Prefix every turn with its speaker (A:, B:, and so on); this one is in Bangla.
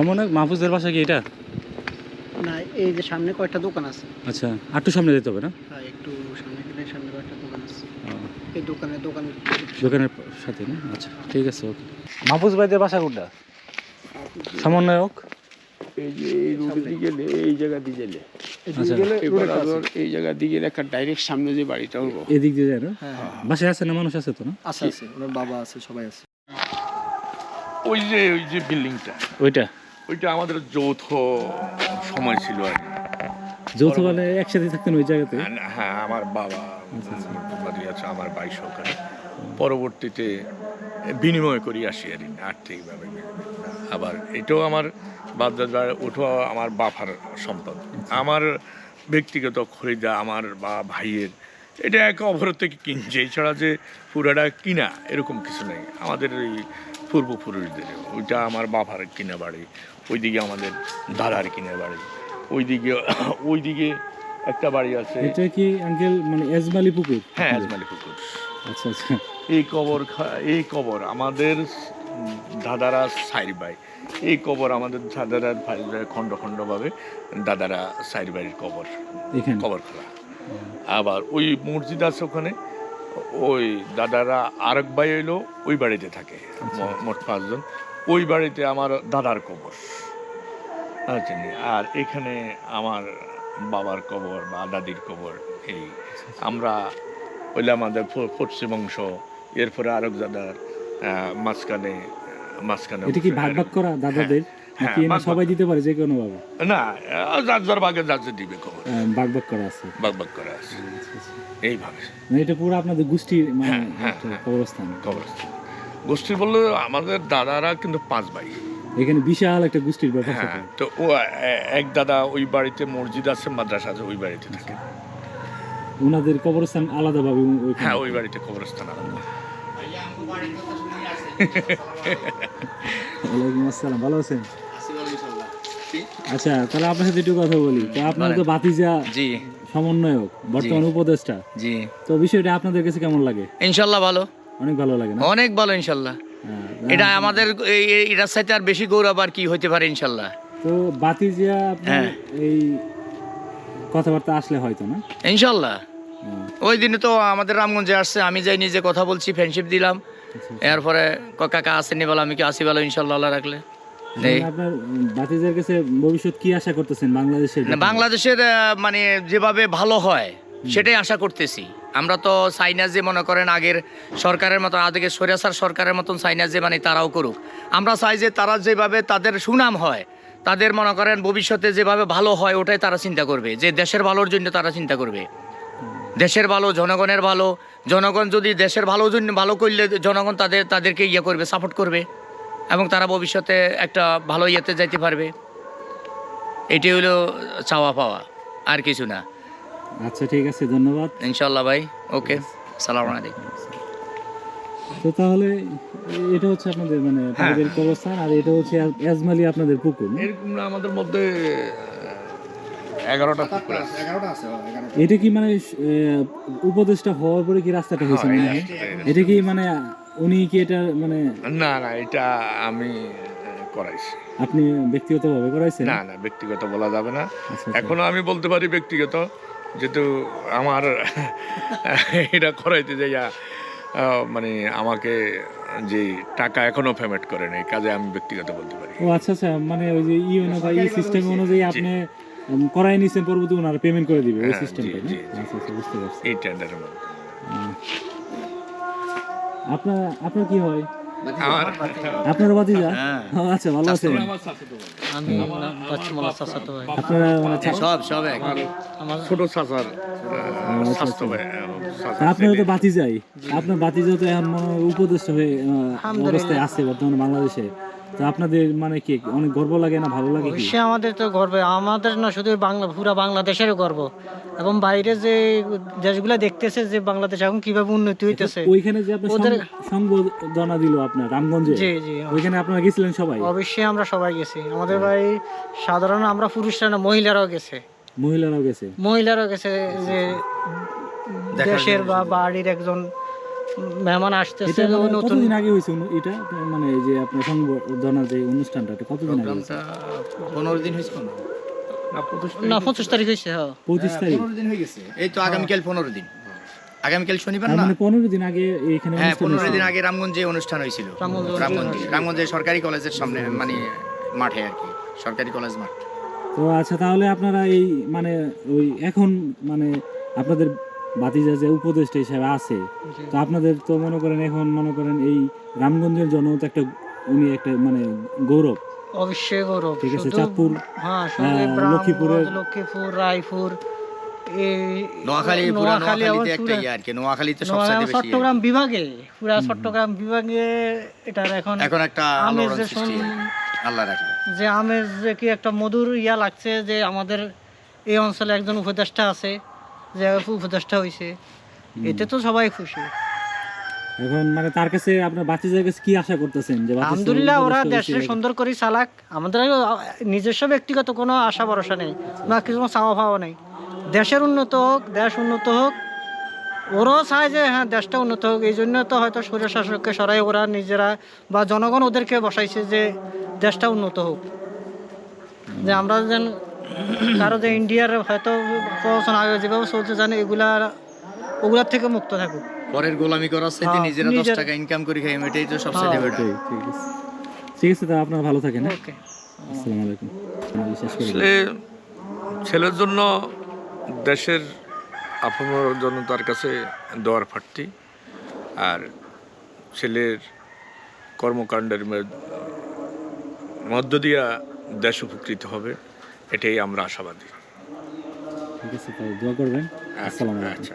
A: সমনে মাহফুজের বাসা কি এটা?
B: না এই যে সামনে কয়েকটা দোকান আছে।
A: আচ্ছা আটটু সামনে যেতে হবে না?
B: হ্যাঁ একটু সামনে গেলে সামনে কয়েকটা দোকান আছে। এই দোকানে দোকানের
A: দোকানের সাথে না? আচ্ছা ঠিক আছে ওকে। মাহফুজ ভাইদের বাসা কোনটা? সমন্বয়ক
C: এই যে এই রোডে দিয়ে গেলে এই জায়গা দিয়ে গেলে।
A: আচ্ছা।
C: এই জায়গা দিয়ে গেলে একটা ডাইরেক্ট সামনে যে বাড়িটা হব
A: এদিক দিয়ে যায় না?
B: হ্যাঁ হ্যাঁ।
A: বাসায় আছে না মানুষ আছে তো না?
B: আছে আছে। ওনার বাবা আছে সবাই আছে।
D: ওই যে ওই যে বিল্ডিংটা
A: ওইটা?
D: ওইটা আমাদের যৌথ সময় ছিল আর।
A: যৌথ মানে একসাথে থাকতেন ওই জায়গাতে?
D: হ্যাঁ আমার বাবা বাড়ি আছে আমার ভাই সহকারে পরবর্তীতে বিনিময় করি আসি আর আর্থিকভাবে। আবার এটাও আমার বাপদাদার ওটাও আমার বাফার সম্পদ। আমার ব্যক্তিগত খরিদা আমার বা ভাইয়ের এটা এক অভরত থেকে কিনছে। এছাড়া যে পুরাটা কিনা এরকম কিছু নেই। আমাদের এই পূর্বপুরুষদের। ওইটা আমার বাবার কিনা বাড়ি ওইদিকে আমাদের দাদার কিনা বাড়ি। ওইদিকে ওইদিকে একটা বাড়ি আছে।
A: এটা কি আঙ্কেল মানে এজমালি পুকুর?
D: হ্যাঁ আজমালি পুকুর।
A: আচ্ছা আচ্ছা।
D: এই কবর এই কবর আমাদের দাদারা সাইর ভাই। এই কবর আমাদের দাদারা খণ্ড খণ্ডভাবে দাদারা সাইর ভাইয়ের কবর। কবর খোলা। আবার ওই মসজিদ আছে ওখানে। ওই দাদারা আরেক ভাই হইল ওই বাড়িতে থাকে মোট পাঁচজন। ওই বাড়িতে আমার দাদার কবর। আচ্ছা আর এখানে আমার বাবার কবর বা দাদির কবর এই। আমরা ওইলে আমাদের প- পশ্চিম অংশ এরপরে আরেক দাদার মাঝখানে মাঝখানে
A: এটা কি ভাগ ভাগ করা দাদাদের?
D: হ্যাঁ।
A: সবাই দিতে পারে যে কোনো ভাবে?
D: না যার যার দিবে খবর।
A: করা আছে।
D: বাগ বাগ করা আছে। এইভাবে।
A: মানে এটা পুরো আপনাদের গোষ্ঠীর মানে
D: হ্যাঁ, হ্যাঁ, হ্যাঁ।
A: কবরস্থান।
D: কবরস্থান। গোষ্ঠী বললে আমাদের দাদারা কিন্তু পাঁচ ভাই।
A: এখানে বিশাল একটা গোষ্ঠীর ব্যাপার
D: হ্যাঁ তো ও এক দাদা ওই বাড়িতে মসজিদ আছে মাদ্রাসা আছে ওই বাড়িতে থাকে।
A: ওনাদের কবরস্থান আলাদা ভাবে
D: হ্যাঁ ওই বাড়িতে কবরস্থান আলাদা।
A: ওয়ালাইকুম আসসালাম ভালো আছেন? আচ্ছা তাহলে আপনার সাথে একটু কথা বলি। তো আপনার তো বাতিজা
E: জি।
A: সমন্বয়ক বর্তমান উপদেষ্টা।
E: জি।
A: তো বিষয়টা আপনাদের কাছে কেমন লাগে?
E: ইনশাল্লাহ ভালো।
A: অনেক ভালো লাগে না?
E: অনেক ভালো ইনশাল্লাহ।
A: হ্যাঁ,
E: এটা আমাদের এই এই- এটার সাথে আর বেশি গৌরব আর কি হইতে পারে ইনশাল্লাহ।
A: তো বাতিজা
E: হ্যাঁ।
A: এই কথাবার্তা আসলে হয়তো না?
E: ইনশাল্লাহ। ওই দিনে তো আমাদের রামগঞ্জে আসছে আমি যাই নিজে কথা বলছি ফ্রেন্ডশিপ দিলাম।
A: আচ্ছা,
E: এরপরে ক- কাকা আসেনি বলে আমি কি আসি বলো ইনশাল্লাহ আল্লাহ রাখলে।
A: আপনার বাতিজার কাছে ভবিষ্যৎ কি আশা করতেছেন বাংলাদেশের
E: না, বাংলাদেশের মানে যেভাবে ভালো হয় সেটাই আশা করতেছি। আমরা তো চাই যে মনে করেন আগের সরকারের মতো আগে সরিয়াসার সরকারের মতন চাই যে মানে তারাও করুক। আমরা চাই যে তারা যেভাবে তাদের সুনাম হয় তাদের মনে করেন ভবিষ্যতে যেভাবে ভালো হয় ওটাই তারা চিন্তা করবে। যে দেশের ভালোর জন্য তারা চিন্তা করবে। দেশের ভালো জনগণের ভালো জনগণ যদি দেশের ভালো জন্য ভালো করলে জনগণ তাদের তাদেরকে ইয়ে করবে সাপোর্ট করবে। এবং তারা ভবিষ্যতে একটা ভালো ইয়েতে যাইতে পারবে। এটি হলো চাওয়া পাওয়া আর কিছু না।
A: আচ্ছা ঠিক আছে ধন্যবাদ।
E: ইনশাল্লাহ ভাই ওকে সালাম আলাইকুম।
A: তো তাহলে এটা হচ্ছে আপনাদের মানে
D: হ্যাঁ।
A: আপনাদের কবরস্থান আর এটা হচ্ছে এজমালি আপনাদের পুকুর?
D: এরকম না আমাদের মধ্যে এগারোটা পুকুর আছে।
A: এটা কি মানে আহ, উপদেষ্টা হওয়ার পরে কি রাস্তাটা হয়েছে
D: হ্যাঁ,
A: মনে হয়? এটা কি মানে উনি কি এটা মানে
D: না না এটা আমি করাইছি।
A: আপনি ব্যক্তিগতভাবে করাইছেন?
D: না না ব্যক্তিগত বলা যাবে না।
A: আচ্ছা, আচ্ছা।
D: এখনও আমি বলতে পারি ব্যক্তিগত যেহেতু আমার এটা করাইতে যাইয়া আহ, মানে আমাকে যে টাকা এখনও পেমেন্ট করে নেই কাজে আমি ব্যক্তিগত বলতে পারি।
A: ও আচ্ছা আচ্ছা মানে ওই যে ইউনো বা ই সিস্টেম অনুযায়ী আপনি করাই নিছেন পরবর্তী ওনারা পেমেন্ট করে দিবে ওই
D: হ্যাঁ,
A: সিস্টেমটা
D: জি, জি, জি।
A: আচ্ছা আচ্ছা বুঝতে পারছি।
D: এই টেন্ডারের মধ্যে
A: আপনার আপনার কি হয়? আপনার বাতিজা?
E: হ্যাঁ।
A: আচ্ছা ভালো আছেন।
B: আমি পশ্চিমবঙ্গ চাচাতো ভাই।
A: আপনারা মানে
E: সব সব এক।
D: ছোট চাচার স্বাস্থ্য ভাই, আহ, চাচা
A: তা আপনারা তো
D: ছেলে।
A: বাতি যাই আপনার বাতি তো এখন উপদেষ্টা হয়ে অবস্থায় আছে বর্তমানে বাংলাদেশে। তো আপনাদের মানে কি অনেক গর্ব লাগে না ভালো লাগে কি?
F: অবশ্যই আমাদের তো গর্ব আমাদের না শুধু বাংলা পুরা বাংলাদেশেরও গর্ব। এবং বাইরে যে দেশগুলো দেখতেছে যে বাংলাদেশ এখন কীভাবে উন্নতি হইতেছে
A: ওইখানে যে আপনার
F: ওদের-
A: সংবর্ধনা দিল আপনার রামগঞ্জে?
F: জি জি
A: ওইখানে আপনারা গেছিলেন সবাই?
F: অবশ্যই আমরা সবাই গেছি। আমাদের বাড়ি সাধারণ আমরা পুরুষরা না মহিলারাও গেছে।
A: মহিলারাও গেছে?
F: মহিলারাও গেছে যে দেশের বা বাড়ির একজন মেহমান আসতেছে
A: মানে
F: নতুন
A: আগে হয়েছে এটা? মানে এই যে আপনার সংবর্ধনার যে অনুষ্ঠানটা এটা কতদিন আগে হয়েছে?
E: পনেরো দিন হয়েছে
F: না পঁচিশ তারিখ হয়েছে। হ্যাঁ।
A: পঁচিশ তারিখ?
E: পনেরো দিন হয়ে গেছে। এই তো আগামীকাল পনেরো দিন। আগামীকাল শনিবার না?
A: মানে পনেরো দিন আগে এখানে
E: হ্যাঁ পনেরো দিন আগে রামগঞ্জে অনুষ্ঠান হয়েছিল।
F: রামগঞ্জে
E: রামগঞ্জে রামগঞ্জে সরকারি কলেজের সামনে মানে মাঠে আর কি। সরকারি কলেজ মাঠ।
A: তো আচ্ছা তাহলে আপনারা এই মানে ওই এখন মানে আপনাদের বাতিজা যে উপদেষ্টা হিসেবে আছে তো আপনাদের তো মনে করেন এখন মনে করেন এই রামগঞ্জের জন্য তো একটা উনি একটা মানে গৌরব।
F: অবশ্যই গৌরব।
A: ঠিক আছে চাঁদপুর
F: হ্যাঁ
A: লক্ষ্মীপুরের-
F: লক্ষ্মীপুর রায়পুর। চট্টগ্রাম বিভাগে পুরা চট্টগ্রাম বিভাগে এটার এখন
E: এখন একটা
F: আমের যে
E: সৃষ্টি। আল্লাহ রাখবে।
F: যে আমের যে কি একটা মধুর ইয়া লাগছে যে আমাদের এই অঞ্চলে একজন উপদেষ্টা আছে যে উপদেষ্টা হয়েছে এতে তো সবাই খুশি।
A: এখন মানে তার কাছে আপনার বাতিজার কাছে কি আশা করতেছেন যে
F: আলহামদুলিল্লাহ ওরা দেশে সুন্দর করে চালাক। আমাদের নিজস্ব ব্যক্তিগত কোনো আশা ভরসা নেই বা কিছু চাওয়া পাওয়া নেই। দেশের উন্নত হোক দেশ উন্নত হোক ওরাও চায় যে হ্যাঁ দেশটা উন্নত হোক। এই জন্য তো হয়তো স্বৈর শাসককে সরাই ওরা নিজেরা বা জনগণ ওদেরকে বসাইছে যে দেশটা উন্নত হোক। যে আমরা যেন কারও যে ইন্ডিয়ার হয়তো প্রবচন আগে যেভাবে চলছে জানে এগুলা ওগুলার থেকে মুক্ত থাকুক।
E: পরের গোলামি করার চাইতে
F: হ্যাঁ,
E: নিজেরা দশ
F: নিজের-
E: টাকা ইনকাম করে খাই এটাই তো সবচেয়ে
F: হ্যাঁ,
E: বেটার
A: ঠিক আছে। ঠিক আছে তা আপনারা ভালো থাকেন হ্যাঁ?
F: ওকে।
A: আসসালামু আলাইকুম।
D: আসলে ছেলের জন্য দেশের আপনার জন্য তার কাছে দোয়ার ফাটতি। আর ছেলের কর্মকাণ্ডের মধ্য দিয়া দেশ উপকৃত হবে। এটাই আমরা আশাবাদী।
A: ঠিক আছে তাই দোয়া করবেন।
D: আচ্ছা।